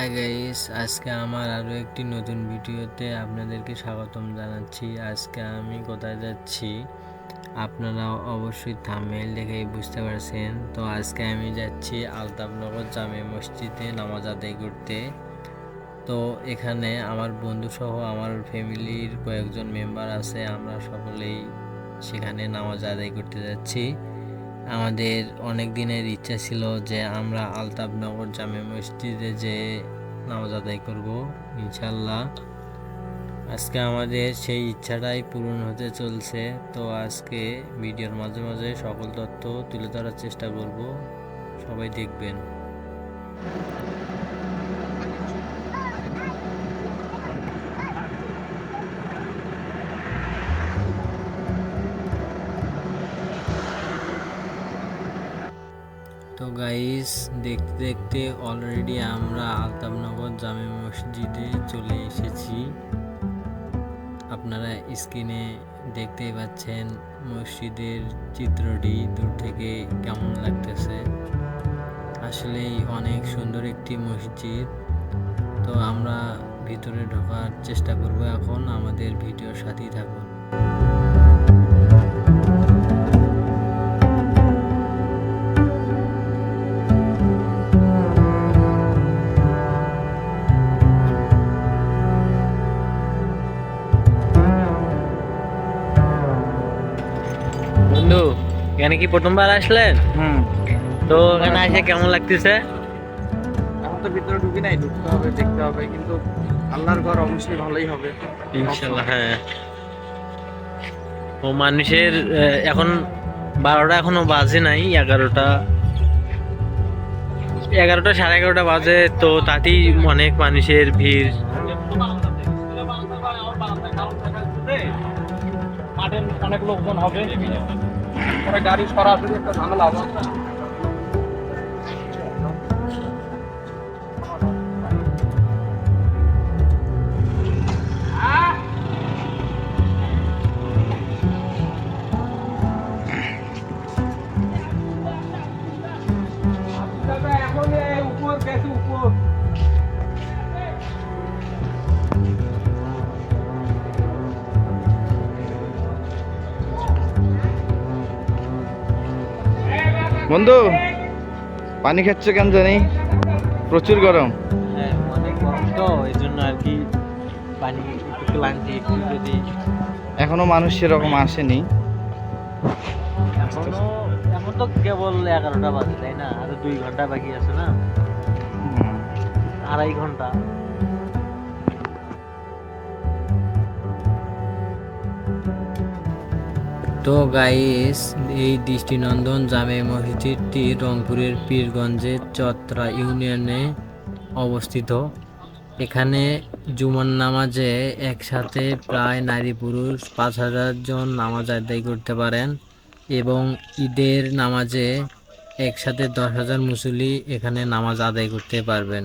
Hi guys আজকে আমার আরও একটি নতুন ভিডিওতে আপনাদেরকে স্বাগতম জানাচ্ছি। আজকে আমি কোথায় যাচ্ছি আপনারা অবশ্যই থামেল দেখেই বুঝতে পারছেন। তো আজকে আমি যাচ্ছি আলতাফনগর জামে মসজিদে নামাজ আদায় করতে। তো এখানে আমার বন্ধু সহ আমার ফ্যামিলির কয়েকজন মেম্বার আছে, আমরা সকলেই সেখানে নামাজ আদায় করতে যাচ্ছি। আমাদের অনেক দিনের ইচ্ছা ছিল যে আমরা আলতাফনগর জামে মসজিদে যে নামাজ আদায় করব ইনশাল্লাহ আজকে আমাদের সেই ইচ্ছাটাই পূরণ হতে চলছে। তো আজকে ভিডিওর মাঝে মাঝে সকল তথ্য তুলে ধরার চেষ্টা করব। সবাই দেখবেন। তো গাইস দেখতে দেখতে অলরেডি আমরা আলতাবনগর জামে মসজিদে চলে এসেছি। আপনারা স্ক্রিনে দেখতেই পাচ্ছেন মসজিদের চিত্রটি, দূর থেকে কেমন লাগতেছে। আসলেই অনেক সুন্দর একটি মসজিদ। তো আমরা ভিতরে ঢোকার চেষ্টা করব এখন, আমাদের ভিডিওর সাথেই থাকুন। এখানে কি প্রথমবার আসলেন? হুম। তো এখানে এসে কেমন লাগতেছে? এখন তো ভিতরে ঢুকি নাই ঢুকতে হবে দেখতে হবে কিন্তু আল্লাহর ঘর অবশ্যই ভালোই হবে। ইনশাল্লাহ হ্যাঁ। ও মানুষের এখন বারোটা এখনও বাজে নাই এগারোটা। এগারোটা সাড়ে এগারোটা বাজে তো তাতেই অনেক মানুষের ভিড়। অনেক লোকজন হবে। পরে গাড়ি সরাসরি একটা ঝামেলা হবে বন্ধু পানি খাচ্ছে কেন জানি? প্রচুর গরম। হ্যাঁ অনেক গরম তো এই জন্য আর কি পানি ক্লান্তি যদি এখনও মানুষ সেরকম আসেনি। এখনও এখন তো কেবল এগারোটা বাজে তাই না? আরও দুই ঘণ্টা বাকি আছে না? আড়াই ঘণ্টা। তো গাইস, এই দৃষ্টিনন্দন জামে মসজিদটি রংপুরের পীরগঞ্জের চত্রা ইউনিয়নে অবস্থিত। এখানে জুমার নামাজে একসাথে প্রায় নারী পুরুষ পাঁচ হাজার জন নামাজ আদায় করতে পারেন এবং ঈদের নামাজে একসাথে দশ হাজার মুসল্লি এখানে নামাজ আদায় করতে পারবেন।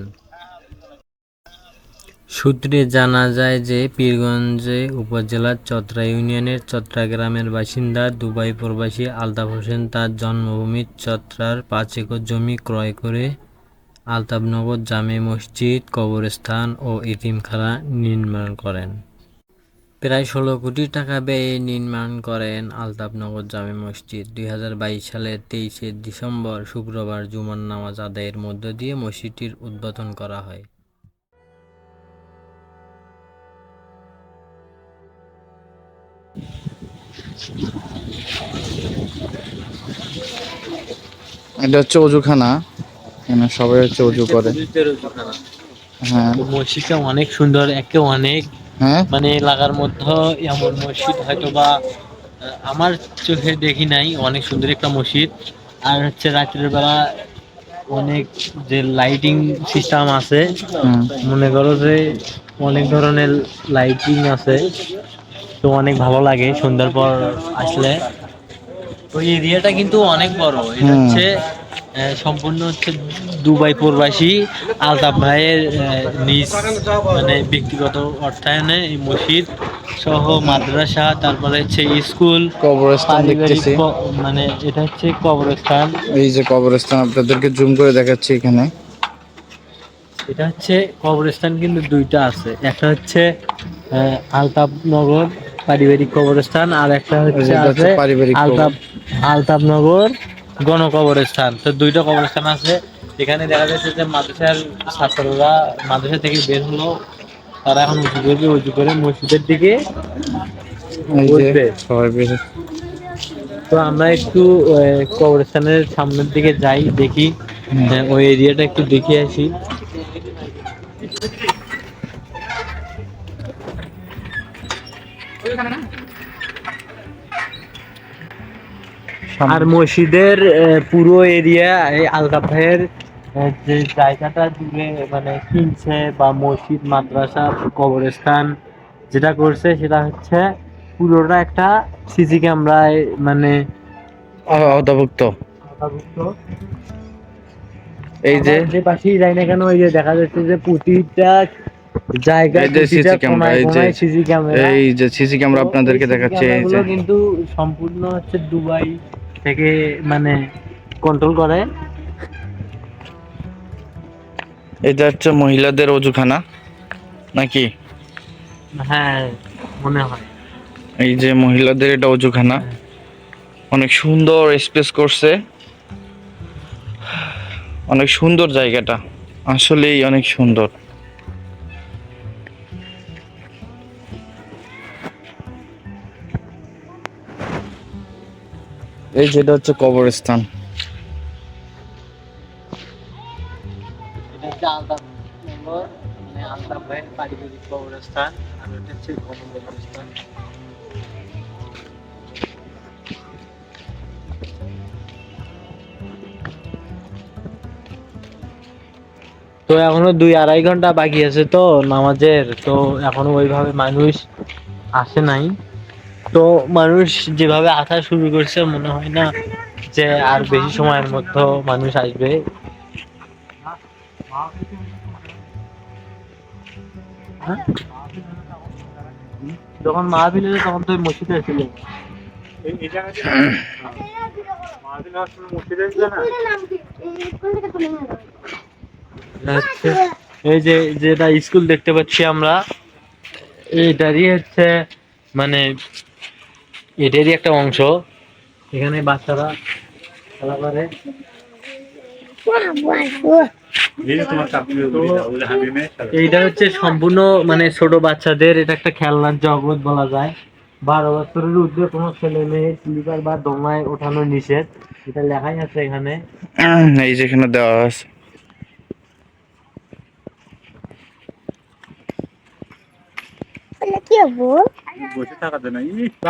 সূত্রে জানা যায় যে পীরগঞ্জে উপজেলার চত্রা ইউনিয়নের চত্রা গ্রামের বাসিন্দা দুবাই প্রবাসী আলতাফ হোসেন তার জন্মভূমি চত্রার পাঁচ একর জমি ক্রয় করে আলতাফনগর জামে মসজিদ, কবরস্থান ও ইতিমখানা নির্মাণ করেন। প্রায় ষোলো কোটি টাকা ব্যয়ে নির্মাণ করেন আলতাফনগর জামে মসজিদ। দুই হাজার বাইশ সালের তেইশে ডিসেম্বর শুক্রবার জুমার নামাজ আদায়ের মধ্য দিয়ে মসজিদটির উদ্বোধন করা হয়। এটা হচ্ছে অজুখানা। এখানে সবাই হচ্ছে অজু করে। হ্যাঁ। মসজিদটা অনেক সুন্দর একে অনেক হ্যাঁ? মানে এলাকার মধ্যে এমন মসজিদ হয়তো বা আমার চোখে দেখি নাই অনেক সুন্দর একটা মসজিদ। আর হচ্ছে রাত্রের বেলা অনেক যে লাইটিং সিস্টেম আছে মনে করো যে অনেক ধরনের লাইটিং আছে। তো অনেক ভালো লাগে সন্ধ্যার পর আসলে। তো এরিয়াটা কিন্তু অনেক বড়। এটা হচ্ছে সম্পূর্ণ হচ্ছে দুবাই প্রবাসী আলতাফ ভাইয়ের নিজ মানে ব্যক্তিগত অর্থায়নে এই মসজিদ সহ মাদ্রাসা তারপরে হচ্ছে স্কুল কবরস্থান দেখতেছি। মানে এটা হচ্ছে কবরস্থান। এই যে কবরস্থান আপনাদেরকে জুম করে দেখাচ্ছি এখানে। এটা হচ্ছে কবরস্থান কিন্তু দুইটা আছে। একটা হচ্ছে আহ, আলতাপনগর পারিবারিক কবরস্থান আর একটা হচ্ছে আছে আলতাপ আলতাপনগর গণ কবরস্থান তো দুইটা কবরস্থান আছে। এখানে দেখা যাচ্ছে যে মাদ্রাসার ছাত্ররা মাদ্রাসা থেকে বের হলো। তারা এখন উঁচু করবে উঁচু করে মসজিদের দিকে তো আমরা একটু কবরস্থানের সামনের দিকে যাই দেখি। হুম। ওই এরিয়াটা একটু দেখে আসি। আর মসজিদের পুরো এরিয়া এই আলতাফ ভাইয়ের যে জায়গাটা দূরে মানে কিনছে বা মসজিদ মাদ্রাসা কবরস্থান যেটা করছে সেটা হচ্ছে পুরোটা একটা সিসি ক্যামেরায় মানে অন্তর্ভুক্ত আওতাভুক্ত। এই যে যে পাশেই যাই না কেন ওই যে দেখা যাচ্ছে যে প্রতিটা এই যে প্রতিটা CC ক্যামেরা, কোনায় এই যে- কোনায় সিসি ক্যামেরা। এই যে সিসি ক্যামেরা আপনাদেরকে দেখাচ্ছে এই যে। কিন্তু সম্পূর্ণ হচ্ছে দুবাই থেকে মানে কন্ট্রোল করে। এটা হচ্ছে মহিলাদের অজুখানা নাকি? হ্যাঁ মনে হয়। এই যে মহিলাদের এটা অজুখানা। অনেক সুন্দর স্পেস করছে। অনেক সুন্দর জায়গাটা। আসলেই অনেক সুন্দর। এই যেটা হচ্ছে কবরস্থান। এটা হচ্ছে মানে আলতাফ ভাইয়ের পারিবারিক কবরস্থান আর এটা হচ্ছে কবরস্থান। তো এখনও দুই আড়াই ঘণ্টা বাকি আছে তো নামাজের তো এখনও ওইভাবে মানুষ আসে নাই। তো মানুষ যেভাবে আসা শুরু করছে, মনে হয় না যে আর বেশি সময়ের মধ্যে মানুষ আসবে হ্যাঁ? যখন মাহফিল হলো তখন তো ওই মসজিদে ছিল এই যে, যেটা স্কুল দেখতে পাচ্ছি আমরা এটারই হচ্ছে মানে এটারই একটা অংশ। এখানে বাচ্চারা খেলা করে। এইটা হচ্ছে সম্পূর্ণ মানে ছোট বাচ্চাদের এটা একটা খেলনার জগৎ বলা যায়। বারো বছরের ঊর্ধ্বে কোনো ছেলে মেয়ে স্লিপার বা দোমায় ওঠানো নিষেধ। এটা লেখাই আছে এখানে। এই যেখানে দেওয়া আছে। তো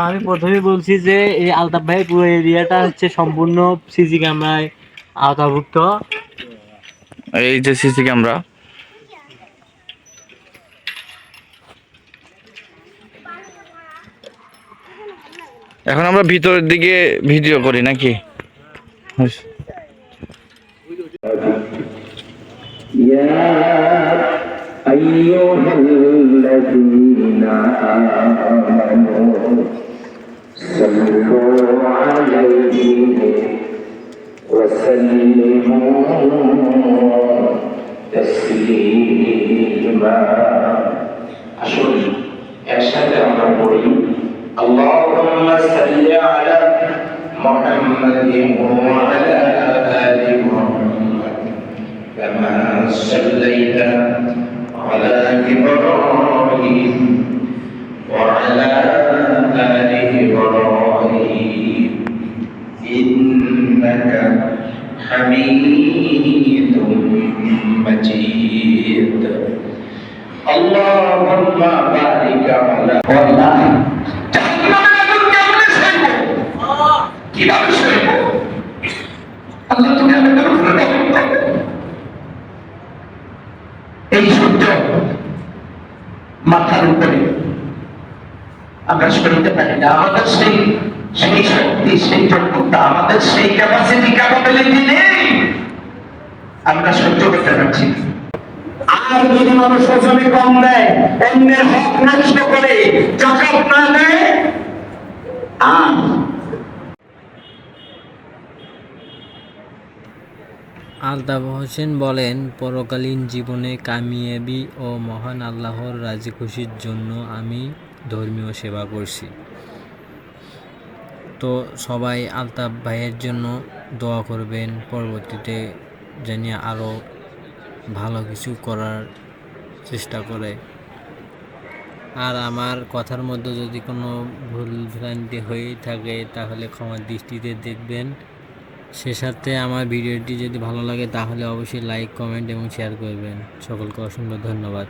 আমি প্রথমে বলছি যে এই আলতাফ ভাই পুরো এরিয়াটা হচ্ছে সম্পূর্ণ সিসি ক্যামেরায় আওতাভুক্ত এই যে সিসি ক্যামেরা এখন আমরা ভিতরের দিকে ভিডিও করি নাকি يا أيها الذين آمنوا صلوا عليه وسلموا تسليما আসুন একসাথে আমরা পড়ি اللهم صل على محمد وعلى آل محمد كما صليت على إبراهيم حميد مجيد اللهم بارك على والله কিভাবে সইব আল্লাহ তুমি আমাদের উপরে রহম করো। এই সূর্য মাথার উপরে আমরা সইতে পারি না আমাদের সেই সেই শক্তি সেই যোগ্যতা আমাদের সেই ক্যাপাসিটি ক্যাপাবিলিটি নেই। আমরা সহ্য করতে পারছি না। আর যদি মানুষ ওজনে কম দেয় অন্যের হক নষ্ট করে জাকাত না দেয় আর আলতাফ হোসেন বলেন পরকালীন জীবনে কামিয়াবি ও মহান আল্লাহর রাজি খুশির জন্য আমি ধর্মীয় সেবা করছি। তো সবাই আলতাফ ভাইয়ের জন্য দোয়া করবেন, পরবর্তীতে জানি আরও ভালো কিছু করার চেষ্টা করে। আর আমার কথার মধ্যে যদি কোনো ভুল ভ্রান্তি হয়ে থাকে, তাহলে ক্ষমার দৃষ্টিতে দেখবেন। সে সাথে আমার ভিডিওটি যদি ভালো লাগে, তাহলে অবশ্যই লাইক কমেন্ট এবং শেয়ার করবেন। সকলকে অসংখ্য ধন্যবাদ।